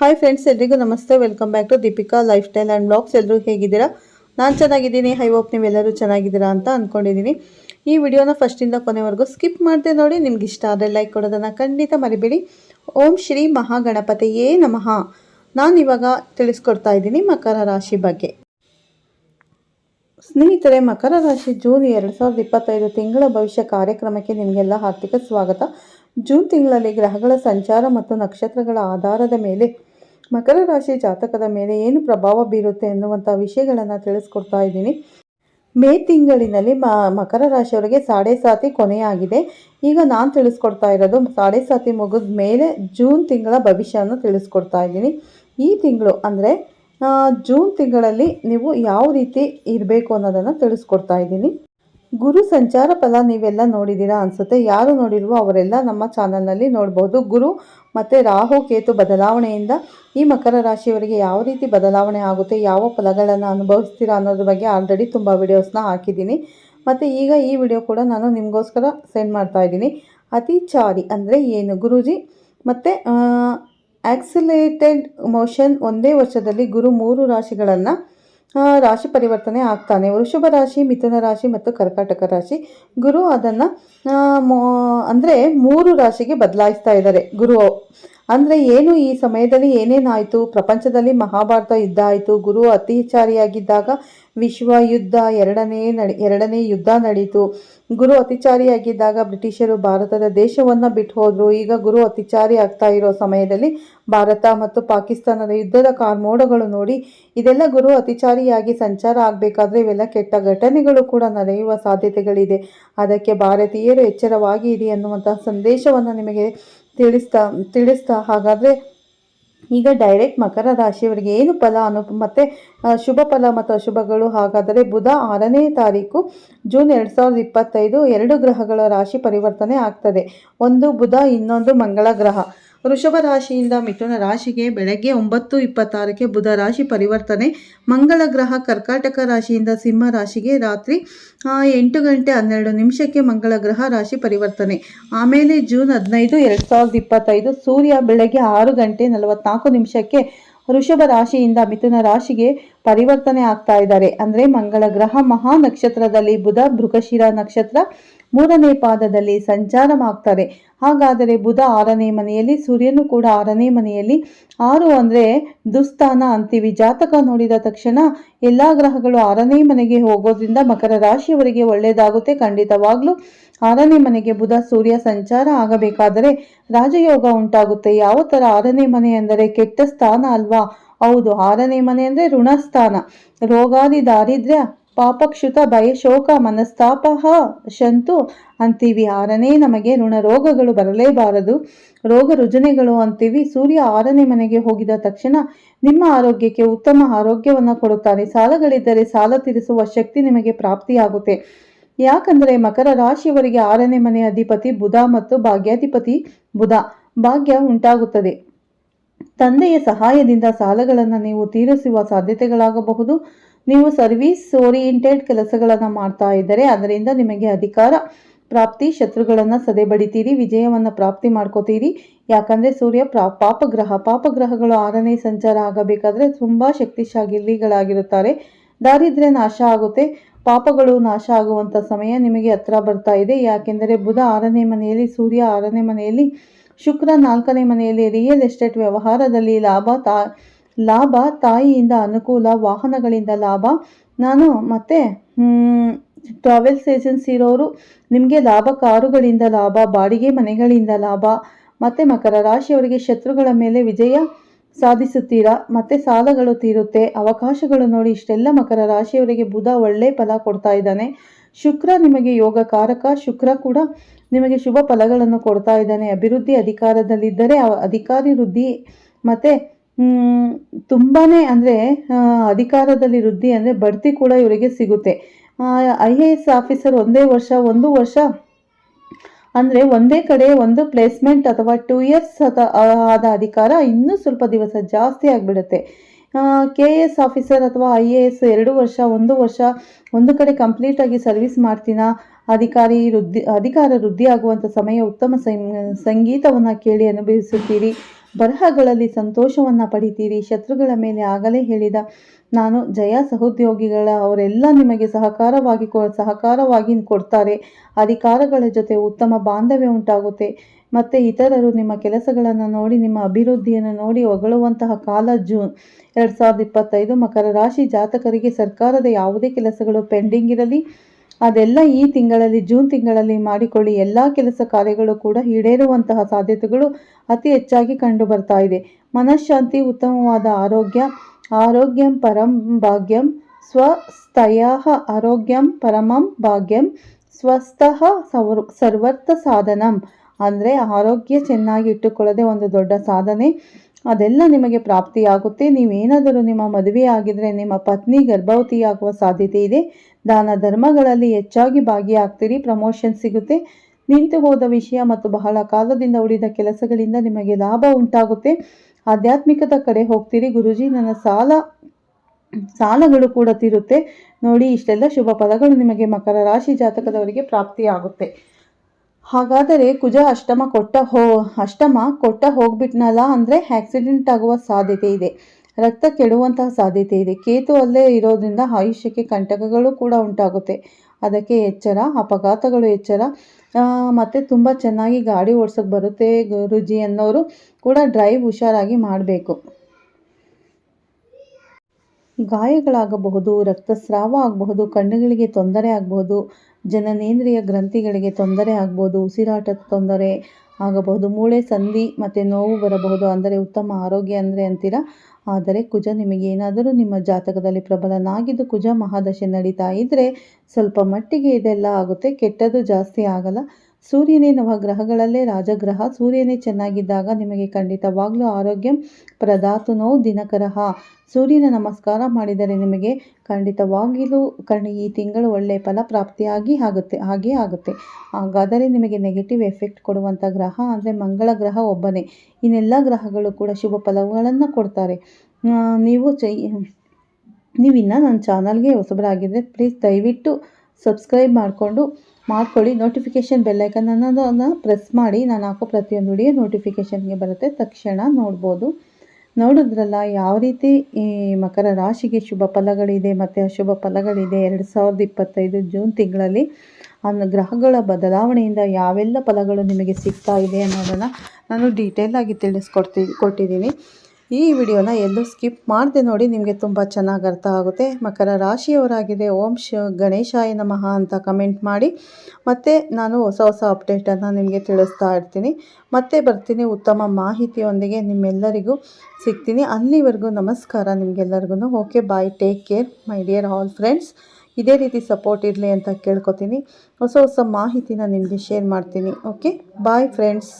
Hi friends ಎಲ್ರಿಗೂ ನಮಸ್ತೆ. Welcome back to Deepika life style and blogs ಎಲ್ಲರೂ ಹೇಗಿದ್ದೀರಾ? ನಾನು ಚೆನ್ನಾಗಿದ್ದೀನಿ. ಹೈ ಹೋಪ್ ನೀವೆಲ್ಲರೂ ಚೆನ್ನಾಗಿದ್ದೀರಾ ಅಂತ ಅಂದ್ಕೊಂಡಿದ್ದೀನಿ ಈ ವಿಡಿಯೋನ ಫಸ್ಟಿಂದ ಕೊನೆವರೆಗೂ ಸ್ಕಿಪ್ ಮಾಡಿದೆ ನೋಡಿ. ನಿಮ್ಗೆ ಇಷ್ಟ ಆದರೆ ಲೈಕ್ ಕೊಡೋದನ್ನು ಖಂಡಿತ ಮರಿಬೇಡಿ. ಓಂ ಶ್ರೀ ಮಹಾಗಣಪತಿಯೇ ನಮಃ. ನಾನು ಇವಾಗ ತಿಳಿಸ್ಕೊಡ್ತಾ ಇದ್ದೀನಿ ಮಕರ ರಾಶಿ ಬಗ್ಗೆ. ಸ್ನೇಹಿತರೆ, ಮಕರ ರಾಶಿ ಜೂನ್ ಎರಡು ಸಾವಿರದ ಇಪ್ಪತ್ತೈದು ತಿಂಗಳ ಭವಿಷ್ಯ ಕಾರ್ಯಕ್ರಮಕ್ಕೆ ನಿಮಗೆಲ್ಲ ಹಾರ್ದಿಕ ಸ್ವಾಗತ. ಜೂನ್ ತಿಂಗಳಲ್ಲಿ ಗ್ರಹಗಳ ಸಂಚಾರ ಮತ್ತು ನಕ್ಷತ್ರಗಳ ಆಧಾರದ ಮೇಲೆ ಮಕರ ರಾಶಿ ಜಾತಕದ ಮೇಲೆ ಏನು ಪ್ರಭಾವ ಬೀರುತ್ತೆ ಎನ್ನುವಂಥ ವಿಷಯಗಳನ್ನು ತಿಳಿಸ್ಕೊಡ್ತಾ ಇದ್ದೀನಿ. ಮೇ ತಿಂಗಳಿನಲ್ಲಿ ಮ, ಮಕರ ರಾಶಿಯವರಿಗೆ ಸಾಡೆ ಸಾತಿ ಕೊನೆಯಾಗಿದೆ. ಈಗ ನಾನು ತಿಳಿಸ್ಕೊಡ್ತಾ ಇರೋದು ಸಾಡೆ ಸಾತಿ ಮುಗಿದ ಮೇಲೆ ಜೂನ್ ತಿಂಗಳ ಭವಿಷ್ಯವನ್ನು ತಿಳಿಸ್ಕೊಡ್ತಾ ಇದ್ದೀನಿ. ಈ ತಿಂಗಳು ಅಂದರೆ ಜೂನ್ ತಿಂಗಳಲ್ಲಿ ನೀವು ಯಾವ ರೀತಿ ಇರಬೇಕು ಅನ್ನೋದನ್ನು ತಿಳಿಸ್ಕೊಡ್ತಾ ಇದ್ದೀನಿ. ಗುರು ಸಂಚಾರ ಫಲ ನೀವೆಲ್ಲ ನೋಡಿದ್ದೀರಾ ಅನಿಸುತ್ತೆ. ಯಾರು ನೋಡಿಲ್ವೋ ಅವರೆಲ್ಲ ನಮ್ಮ ಚಾನಲ್ನಲ್ಲಿ ನೋಡ್ಬೋದು. ಗುರು ಮತ್ತು ರಾಹು ಕೇತು ಬದಲಾವಣೆಯಿಂದ ಈ ಮಕರ ರಾಶಿಯವರಿಗೆ ಯಾವ ರೀತಿ ಬದಲಾವಣೆ ಆಗುತ್ತೆ, ಯಾವ ಫಲಗಳನ್ನು ಅನುಭವಿಸ್ತೀರಾ ಅನ್ನೋದ್ರ ಬಗ್ಗೆ ಆಲ್ರೆಡಿ ತುಂಬ ವಿಡಿಯೋಸ್ನ ಹಾಕಿದ್ದೀನಿ. ಮತ್ತು ಈಗ ಈ ವಿಡಿಯೋ ಕೂಡ ನಾನು ನಿಮಗೋಸ್ಕರ ಸೆಂಡ್ ಮಾಡ್ತಾ ಇದ್ದೀನಿ. ಅತಿಚಾರಿ ಅಂದರೆ ಏನು? ಗುರೂಜಿ, ಮತ್ತು ಆಕ್ಸಿಲೇಟೆಡ್ ಮೋಷನ್ ಒಂದೇ ವರ್ಷದಲ್ಲಿ ಗುರು ಮೂರು ರಾಶಿಗಳನ್ನು ರಾಶಿ ಪರಿವರ್ತನೆ ಆಗ್ತಾನೆ. ವೃಷಭ ರಾಶಿ, ಮಿಥುನ ರಾಶಿ ಮತ್ತು ಕರ್ಕಾಟಕ ರಾಶಿ. ಗುರು ಅದನ್ನು ಅಂದರೆ ಮೂರು ರಾಶಿಗೆ ಬದಲಾಯಿಸ್ತಾ ಇದ್ದಾರೆ. ಗುರು ಅಂದರೆ ಏನು ಈ ಸಮಯದಲ್ಲಿ ಏನೇನಾಯಿತು ಪ್ರಪಂಚದಲ್ಲಿ ಮಹಾಭಾರತ ಯುದ್ಧ ಆಯಿತು. ಗುರು ಅತಿಚಾರಿಯಾಗಿದ್ದಾಗ ವಿಶ್ವ ಯುದ್ಧ ಎರಡನೇ ನಡಿ, ಎರಡನೇ ಯುದ್ಧ ನಡೀತು. ಗುರು ಅತಿಚಾರಿಯಾಗಿದ್ದಾಗ ಬ್ರಿಟಿಷರು ಭಾರತದ ದೇಶವನ್ನು ಬಿಟ್ಟು ಹೋದರು ಈಗ ಗುರು ಅತಿಚಾರಿ ಆಗ್ತಾ ಇರೋ ಸಮಯದಲ್ಲಿ ಭಾರತ ಮತ್ತು ಪಾಕಿಸ್ತಾನದ ಯುದ್ಧದ ಕಾರ್ಮೋಡಗಳು ನೋಡಿ, ಇದೆಲ್ಲ ಗುರು ಅತಿಚಾರಿಯಾಗಿ ಸಂಚಾರ ಆಗಬೇಕಾದ್ರೆ ಇವೆಲ್ಲ ಕೆಟ್ಟ ಘಟನೆಗಳು ಕೂಡ ನಡೆಯುವ ಸಾಧ್ಯತೆಗಳಿದೆ. ಅದಕ್ಕೆ ಭಾರತೀಯರು ಎಚ್ಚರವಾಗಿ ಇರಿ ಅನ್ನುವಂತಹ ಸಂದೇಶವನ್ನು ನಿಮಗೆ ತಿಳಿಸ್ತಾ ತಿಳಿಸ್ತಾ, ಹಾಗಾದರೆ ಈಗ ಡೈರೆಕ್ಟ್ ಮಕರ ರಾಶಿಯವರಿಗೆ ಏನು ಫಲ ಅನು, ಮತ್ತು ಶುಭ ಫಲ ಮತ್ತು ಅಶುಭಗಳು ಹಾಗಾದರೆ ಬುಧ ಆರನೇ ತಾರೀಕು ಜೂನ್ ಎರಡು ಸಾವಿರದ ಇಪ್ಪತ್ತೈದು ಎರಡು ಗ್ರಹಗಳ ರಾಶಿ ಪರಿವರ್ತನೆ ಆಗ್ತದೆ. ಒಂದು ಬುಧ, ಇನ್ನೊಂದು ಮಂಗಳ ಗ್ರಹ. ವೃಷಭ ರಾಶಿಯಿಂದ ಮಿಥುನ ರಾಶಿಗೆ ಬೆಳಗ್ಗೆ ಒಂಬತ್ತು ಇಪ್ಪತ್ತಾರಕ್ಕೆ ಬುಧ ರಾಶಿ ಪರಿವರ್ತನೆ. ಮಂಗಳ ಗ್ರಹ ಕರ್ಕಾಟಕ ರಾಶಿಯಿಂದ ಸಿಂಹ ರಾಶಿಗೆ ರಾತ್ರಿ ಎಂಟು ಗಂಟೆ ಹನ್ನೆರಡು ನಿಮಿಷಕ್ಕೆ ಮಂಗಳ ಗ್ರಹ ರಾಶಿ ಪರಿವರ್ತನೆ. ಆಮೇಲೆ ಜೂನ್ ಹದಿನೈದು, ಎರಡು ಸಾವಿರದ ಇಪ್ಪತ್ತೈದು, ಸೂರ್ಯ ಬೆಳಗ್ಗೆ ಆರು ಗಂಟೆ ನಲವತ್ನಾಲ್ಕು ನಿಮಿಷಕ್ಕೆ ವೃಷಭ ರಾಶಿಯಿಂದ ಮಿಥುನ ರಾಶಿಗೆ ಪರಿವರ್ತನೆ ಆಗ್ತಾ ಇದ್ದಾರೆ. ಅಂದರೆ ಮಂಗಳ ಗ್ರಹ ಮಹಾ ನಕ್ಷತ್ರದಲ್ಲಿ ಬುಧ ಭೃಗಶಿರ ನಕ್ಷತ್ರ ಮೂರನೇ ಪಾದದಲ್ಲಿ ಸಂಚಾರ ಮಾಡ್ತಾರೆ ಹಾಗಾದರೆ ಬುಧ ಆರನೇ ಮನೆಯಲ್ಲಿ, ಸೂರ್ಯನು ಕೂಡ ಆರನೇ ಮನೆಯಲ್ಲಿ. ಆರು ಅಂದರೆ ದುಸ್ಥಾನ ಅಂತೀವಿ. ಜಾತಕ ನೋಡಿದ ತಕ್ಷಣ ಎಲ್ಲ ಗ್ರಹಗಳು ಆರನೇ ಮನೆಗೆ ಹೋಗೋದ್ರಿಂದ ಮಕರ ರಾಶಿಯವರಿಗೆ ಒಳ್ಳೆಯದಾಗುತ್ತೆ ಖಂಡಿತವಾಗ್ಲೂ. ಆರನೇ ಮನೆಗೆ ಬುಧ, ಸೂರ್ಯ ಸಂಚಾರ ಆಗಬೇಕಾದರೆ ರಾಜಯೋಗ ಉಂಟಾಗುತ್ತೆ. ಯಾವ ಥರ ಆರನೇ ಮನೆ ಅಂದರೆ ಕೆಟ್ಟ ಸ್ಥಾನ ಅಲ್ವಾ? ಹೌದು, ಆರನೇ ಮನೆ ಅಂದರೆ ಋಣಸ್ಥಾನ. ರೋಗಾದಿ ದಾರಿದ್ರ್ಯ ಪಾಪಕ್ಷುತ ಭಯ ಶೋಕ ಮನಸ್ತಾಪ ಶಂತು ಅಂತೀವಿ. ಆರನೇ ನಮಗೆ ಋಣ ರೋಗಗಳು ಬರಲೇಬಾರದು. ರೋಗ ರುಜನೆಗಳು ಅಂತೀವಿ. ಸೂರ್ಯ ಆರನೇ ಮನೆಗೆ ಹೋಗಿದ ತಕ್ಷಣ ನಿಮ್ಮ ಆರೋಗ್ಯಕ್ಕೆ ಉತ್ತಮ ಆರೋಗ್ಯವನ್ನು ಕೊಡುತ್ತಾನೆ ಸಾಲಗಳಿದ್ದರೆ ಸಾಲ ತೀರಿಸುವ ಶಕ್ತಿ ನಿಮಗೆ ಪ್ರಾಪ್ತಿಯಾಗುತ್ತೆ. ಯಾಕಂದರೆ ಮಕರ ರಾಶಿಯವರಿಗೆ ಆರನೇ ಮನೆ ಅಧಿಪತಿ ಬುಧ ಮತ್ತು ಭಾಗ್ಯಾಧಿಪತಿ ಬುಧ ಭಾಗ್ಯ ಉಂಟಾಗುತ್ತದೆ. ತಂದೆಯ ಸಹಾಯದಿಂದ ಸಾಲಗಳನ್ನು ನೀವು ತೀರಿಸುವ ಸಾಧ್ಯತೆಗಳಾಗಬಹುದು. ನೀವು ಸರ್ವಿಸ್ ಓರಿಯೆಂಟೆಡ್ ಕೆಲಸಗಳನ್ನು ಮಾಡ್ತಾ ಇದ್ದರೆ ಅದರಿಂದ ನಿಮಗೆ ಅಧಿಕಾರ ಪ್ರಾಪ್ತಿ, ಶತ್ರುಗಳನ್ನು ಸದೆಬಡಿತೀರಿ, ವಿಜಯವನ್ನು ಪ್ರಾಪ್ತಿ ಮಾಡ್ಕೋತೀರಿ. ಯಾಕಂದರೆ ಸೂರ್ಯ ಪ್ರಾ, ಪಾಪಗ್ರಹ, ಪಾಪಗ್ರಹಗಳು ಆರನೇ ಸಂಚಾರ ಆಗಬೇಕಾದ್ರೆ ತುಂಬ ಶಕ್ತಿಶಾಲಿಗಳಾಗಿರುತ್ತಾರೆ. ದಾರಿದ್ರ್ಯ ನಾಶ ಆಗುತ್ತೆ. ಪಾಪಗಳು ನಾಶ ಆಗುವಂಥ ಸಮಯ ನಿಮಗೆ ಹತ್ರ ಬರ್ತಾ ಇದೆ. ಯಾಕೆಂದರೆ ಬುಧ ಆರನೇ ಮನೆಯಲ್ಲಿ, ಸೂರ್ಯ ಆರನೇ ಮನೆಯಲ್ಲಿ, ಶುಕ್ರ ನಾಲ್ಕನೇ ಮನೆಯಲ್ಲಿ, ರಿಯಲ್ ಎಸ್ಟೇಟ್ ವ್ಯವಹಾರದಲ್ಲಿ ಲಾಭ ತಾ ಲಾಭ ತಾಯಿಯಿಂದ ಅನುಕೂಲ, ವಾಹನಗಳಿಂದ ಲಾಭ. ನಾನು ಮತ್ತೆ ಟ್ರಾವೆಲ್ಸ್ ಏಜೆನ್ಸಿ ಇರೋರು, ನಿಮಗೆ ಲಾಭ ಕಾರುಗಳಿಂದ ಲಾಭ, ಬಾಡಿಗೆ ಮನೆಗಳಿಂದ ಲಾಭ, ಮತ್ತೆ ಮಕರ ರಾಶಿಯವರಿಗೆ ಶತ್ರುಗಳ ಮೇಲೆ ವಿಜಯ ಸಾಧಿಸುತ್ತೀರಾ? ಮತ್ತೆ ಸಾಲಗಳು ತೀರುತ್ತೆ, ಅವಕಾಶಗಳು ನೋಡಿ, ಇಷ್ಟೆಲ್ಲ ಮಕರ ರಾಶಿಯವರಿಗೆ ಬುಧ ಒಳ್ಳೆ ಫಲ ಕೊಡ್ತಾ ಇದ್ದಾನೆ. ಶುಕ್ರ ನಿಮಗೆ ಯೋಗ ಕಾರಕ ಶುಕ್ರ ಕೂಡ ನಿಮಗೆ ಶುಭ ಫಲಗಳನ್ನು ಕೊಡ್ತಾ ಇದ್ದಾನೆ. ಅಭಿವೃದ್ಧಿ ಅಧಿಕಾರದಲ್ಲಿದ್ದರೆ ಅಧಿಕಾರಿ ವೃದ್ಧಿ, ಮತ್ತು ತುಂಬಾ ಅಂದರೆ ಅಧಿಕಾರದಲ್ಲಿ ವೃದ್ಧಿ ಅಂದರೆ ಬಡ್ತಿ ಕೂಡ ಇವರಿಗೆ ಸಿಗುತ್ತೆ. ಐ ಎ ಎಸ್ ಆಫೀಸರ್ ಒಂದೇ ವರ್ಷ, ಒಂದು ವರ್ಷ, ಅಂದರೆ ಒಂದೇ ಕಡೆ ಒಂದು ಪ್ಲೇಸ್ಮೆಂಟ್ ಅಥವಾ ಟೂ ಇಯರ್ಸ್ ಆದ ಅಧಿಕಾರ ಇನ್ನೂ ಸ್ವಲ್ಪ ದಿವಸ ಜಾಸ್ತಿ ಆಗಿಬಿಡುತ್ತೆ. ಕೆ ಎ ಎಸ್ ಆಫೀಸರ್ ಅಥವಾ ಐ ಎ ಎಸ್ ಎರಡು ವರ್ಷ, ಒಂದು ವರ್ಷ, ಒಂದು ಕಡೆ ಕಂಪ್ಲೀಟಾಗಿ ಸರ್ವಿಸ್ ಮಾಡ್ತೀನ? ಅಧಿಕಾರಿ ವೃದ್ಧಿ, ಅಧಿಕಾರ ವೃದ್ಧಿ ಆಗುವಂಥ ಸಮಯ ಉತ್ತಮ ಸಂಗೀತವನ್ನು ಕೇಳಿ ಅನುಭವಿಸುತ್ತೀರಿ. ಬರಹಗಳಲ್ಲಿ ಸಂತೋಷವನ್ನು ಪಡಿತೀರಿ. ಶತ್ರುಗಳ ಮೇಲೆ ಆಗಲೇ ಹೇಳಿದ ನಾನು ಜಯ ಸಹೋದ್ಯೋಗಿಗಳ ಅವರೆಲ್ಲ ನಿಮಗೆ ಸಹಕಾರವಾಗಿ ಕೊ, ಸಹಕಾರವಾಗಿ ಕೊಡ್ತಾರೆ. ಅಧಿಕಾರಗಳ ಜೊತೆ ಉತ್ತಮ ಬಾಂಧವ್ಯ ಉಂಟಾಗುತ್ತೆ. ಮತ್ತು ಇತರರು ನಿಮ್ಮ ಕೆಲಸಗಳನ್ನು ನೋಡಿ, ನಿಮ್ಮ ಅಭಿವೃದ್ಧಿಯನ್ನು ನೋಡಿ ಹೊಗಳುವಂತಹ ಕಾಲ ಜೂನ್ ಎರಡು ಸಾವಿರದ ಇಪ್ಪತ್ತೈದು ಮಕರ ರಾಶಿ ಜಾತಕರಿಗೆ ಸರ್ಕಾರದ ಯಾವುದೇ ಕೆಲಸಗಳು ಪೆಂಡಿಂಗ್ ಇರಲಿ. ಅದೆಲ್ಲ ಈ ತಿಂಗಳಲ್ಲಿ, ಜೂನ್ ತಿಂಗಳಲ್ಲಿ ಮಾಡಿಕೊಳ್ಳಿ. ಎಲ್ಲ ಕೆಲಸ ಕಾರ್ಯಗಳು ಕೂಡ ಈಡೇರುವಂತಹ ಸಾಧ್ಯತೆಗಳು ಅತಿ ಹೆಚ್ಚಾಗಿ ಕಂಡು ಬರ್ತಾ ಇದೆ. ಮನಃಶಾಂತಿ, ಉತ್ತಮವಾದ ಆರೋಗ್ಯ, ಆರೋಗ್ಯಂ ಪರಂ ಭಾಗ್ಯಂ, ಸ್ವಸ್ಥಯ ಆರೋಗ್ಯಂ ಪರಮಂ ಭಾಗ್ಯಂ, ಸ್ವಸ್ಥಃ ಸವರ್, ಸರ್ವರ್ಥ ಸಾಧನಂ. ಅಂದರೆ ಆರೋಗ್ಯ ಚೆನ್ನಾಗಿ ಇಟ್ಟುಕೊಳ್ಳದೆ ಒಂದು ದೊಡ್ಡ ಸಾಧನೆ. ಅದೆಲ್ಲ ನಿಮಗೆ ಪ್ರಾಪ್ತಿಯಾಗುತ್ತೆ. ನೀವೇನಾದರೂ ನಿಮ್ಮ ಮದುವೆ ಆಗಿದ್ರೆ ನಿಮ್ಮ ಪತ್ನಿ ಗರ್ಭವತಿಯಾಗುವ ಸಾಧ್ಯತೆ ಇದೆ. ದಾನ ಧರ್ಮಗಳಲ್ಲಿ ಹೆಚ್ಚಾಗಿ ಭಾಗಿಯಾಗ್ತೀರಿ. ಪ್ರಮೋಷನ್ ಸಿಗುತ್ತೆ. ನಿಂತು ಹೋದ ವಿಷಯ ಮತ್ತು ಬಹಳ ಕಾಲದಿಂದ ಉಳಿದ ಕೆಲಸಗಳಿಂದ ನಿಮಗೆ ಲಾಭ ಉಂಟಾಗುತ್ತೆ. ಆಧ್ಯಾತ್ಮಿಕದ ಕಡೆ ಹೋಗ್ತೀರಿ. ಗುರುಜಿ, ನನ್ನ ಸಾಲ, ಸಾಲಗಳು ಕೂಡ ತಿರುತ್ತೆ. ನೋಡಿ, ಇಷ್ಟೆಲ್ಲ ಶುಭ ಫಲಗಳು ನಿಮಗೆ ಮಕರ ರಾಶಿ ಜಾತಕದವರಿಗೆ ಪ್ರಾಪ್ತಿಯಾಗುತ್ತೆ. ಹಾಗಾದರೆ ಕುಜ ಅಷ್ಟಮ ಕೊಟ್ಟ ಹೋ, ಅಷ್ಟಮ ಕೊಟ್ಟ ಹೋಗ್ಬಿಟ್ನಲ್ಲ ಅಂದರೆ ಆಕ್ಸಿಡೆಂಟ್ ಆಗುವ ಸಾಧ್ಯತೆ ಇದೆ. ರಕ್ತ ಕೆಡುವಂತಹ ಸಾಧ್ಯತೆ ಇದೆ. ಕೇತು ಅಲ್ಲೇ ಇರೋದ್ರಿಂದ ಆಯುಷ್ಯಕ್ಕೆ ಕಂಟಕಗಳು ಕೂಡ ಉಂಟಾಗುತ್ತೆ. ಅದಕ್ಕೆ ಎಚ್ಚರ, ಅಪಘಾತಗಳು ಎಚ್ಚರ. ಮತ್ತು ತುಂಬ ಚೆನ್ನಾಗಿ ಗಾಡಿ ಓಡ್ಸೋಕ್ಕೆ ಬರುತ್ತೆ ರುಜಿ ಅನ್ನೋರು ಕೂಡ ಡ್ರೈವ್ ಹುಷಾರಾಗಿ ಮಾಡಬೇಕು. ಗಾಯಗಳಾಗಬಹುದು, ರಕ್ತಸ್ರಾವ ಆಗಬಹುದು, ಕಣ್ಣುಗಳಿಗೆ ತೊಂದರೆ ಆಗಬಹುದು, ಜನನೇಂದ್ರಿಯ ಗ್ರಂಥಿಗಳಿಗೆ ತೊಂದರೆ ಆಗ್ಬೋದು, ಉಸಿರಾಟದ ತೊಂದರೆ ಆಗಬಹುದು, ಮೂಳೆ ಸಂಧಿ ಮತ್ತು ನೋವು ಬರಬಹುದು, ಅಂದರೆ ಉತ್ತಮ ಆರೋಗ್ಯ ಅಂದರೆ ಅಂತೀರ? ಆದರೆ ಕುಜ ನಿಮಗೆ ಏನಾದರೂ ನಿಮ್ಮ ಜಾತಕದಲ್ಲಿ ಪ್ರಬಲನಾಗಿದ್ದು ಕುಜ ಮಹಾದಶೆ ನಡೀತಾ ಇದ್ದರೆ ಸ್ವಲ್ಪ ಮಟ್ಟಿಗೆ ಇದೆಲ್ಲ ಆಗುತ್ತೆ, ಕೆಟ್ಟದ್ದು ಜಾಸ್ತಿ ಆಗಲ್ಲ. ಸೂರ್ಯನೇ ನವಗ್ರಹಗಳಲ್ಲೇ ರಾಜಗ್ರಹ. ಸೂರ್ಯನೇ ಚೆನ್ನಾಗಿದ್ದಾಗ ನಿಮಗೆ ಖಂಡಿತವಾಗಲೂ ಆರೋಗ್ಯ ಪ್ರದಾತುನೋ ದಿನಕರಹ ಸೂರ್ಯನ ನಮಸ್ಕಾರ ಮಾಡಿದರೆ ನಿಮಗೆ ಖಂಡಿತವಾಗಿಯೂ ಕಣ್ಣು ಈ ತಿಂಗಳು ಒಳ್ಳೆಯ ಫಲ ಪ್ರಾಪ್ತಿಯಾಗಿ ಆಗುತ್ತೆ, ಹಾಗೇ ಆಗುತ್ತೆ. ಹಾಗಾದರೆ ನಿಮಗೆ ನೆಗೆಟಿವ್ ಎಫೆಕ್ಟ್ ಕೊಡುವಂಥ ಗ್ರಹ ಅಂದರೆ ಮಂಗಳ ಗ್ರಹ ಒಬ್ಬನೇ. ಇನ್ನೆಲ್ಲ ಗ್ರಹಗಳು ಕೂಡ ಶುಭ ಫಲಗಳನ್ನು ಕೊಡ್ತಾರೆ. ನೀವು ಚೈ, ನೀವಿನ್ನ ನನ್ನ ಚಾನಲ್ಗೆ ಹೊಸಬರಾಗಿದ್ದರೆ ಪ್ಲೀಸ್ ದಯವಿಟ್ಟು ಸಬ್ಸ್ಕ್ರೈಬ್ ಮಾಡಿಕೊಂಡು, ಮಾಡ್ಕೊಳ್ಳಿ. ನೋಟಿಫಿಕೇಷನ್ ಅನ್ನೋದನ್ನು ಪ್ರೆಸ್ ಮಾಡಿ. ನಾನು ಹಾಕೋ ಪ್ರತಿಯೊಂದು ವಿಡಿಯೋ ನೋಟಿಫಿಕೇಷನ್ಗೆ ಬರುತ್ತೆ. ತಕ್ಷಣ ನೋಡ್ಬೋದು. ನೋಡಿದ್ರಲ್ಲ, ಯಾವ ರೀತಿ ಈ ಮಕರ ರಾಶಿಗೆ ಶುಭ ಫಲಗಳಿದೆ, ಮತ್ತು ಅಶುಭ ಫಲಗಳಿದೆ ಎರಡು ಸಾವಿರದ ಇಪ್ಪತ್ತೈದು ಜೂನ್ ತಿಂಗಳಲ್ಲಿ. ಆ ಗ್ರಹಗಳ ಬದಲಾವಣೆಯಿಂದ ಯಾವೆಲ್ಲ ಫಲಗಳು ನಿಮಗೆ ಸಿಗ್ತಾ ಇದೆ ಅನ್ನೋದನ್ನು ನಾನು ಡೀಟೇಲಾಗಿ ತಿಳಿಸ್ಕೊಡ್ತೀನಿ ಕೊಟ್ಟಿದ್ದೀನಿ ಈ ವಿಡಿಯೋನ ಎಲ್ಲೂ ಸ್ಕಿಪ್ ಮಾಡದೆ ನೋಡಿ ನಿಮಗೆ ತುಂಬ ಚೆನ್ನಾಗಿ ಅರ್ಥ ಆಗುತ್ತೆ. ಮಕರ ರಾಶಿಯವರಾಗಿದೆ ಓಂ ಶ ಗಣೇಶಾಯ ನಮಃ ಅಂತ ಕಮೆಂಟ್ ಮಾಡಿ. ಮತ್ತು ನಾನು ಹೊಸ ಹೊಸ ಅಪ್ಡೇಟನ್ನು ನಿಮಗೆ ತಿಳಿಸ್ತಾ ಇರ್ತೀನಿ. ಮತ್ತೆ ಬರ್ತೀನಿ ಉತ್ತಮ ಮಾಹಿತಿಯೊಂದಿಗೆ ನಿಮ್ಮೆಲ್ಲರಿಗೂ ಸಿಗ್ತೀನಿ. ಅಲ್ಲಿವರೆಗೂ ನಮಸ್ಕಾರ ನಿಮಗೆಲ್ಲರಿಗೂ. Okay bye take care my dear all friends ಇದೇ ರೀತಿ ಸಪೋರ್ಟ್ ಇರಲಿ ಅಂತ ಕೇಳ್ಕೊತೀನಿ. ಹೊಸ ಹೊಸ ಮಾಹಿತಿನ ನಿಮಗೆ ಶೇರ್ ಮಾಡ್ತೀನಿ. Okay bye friends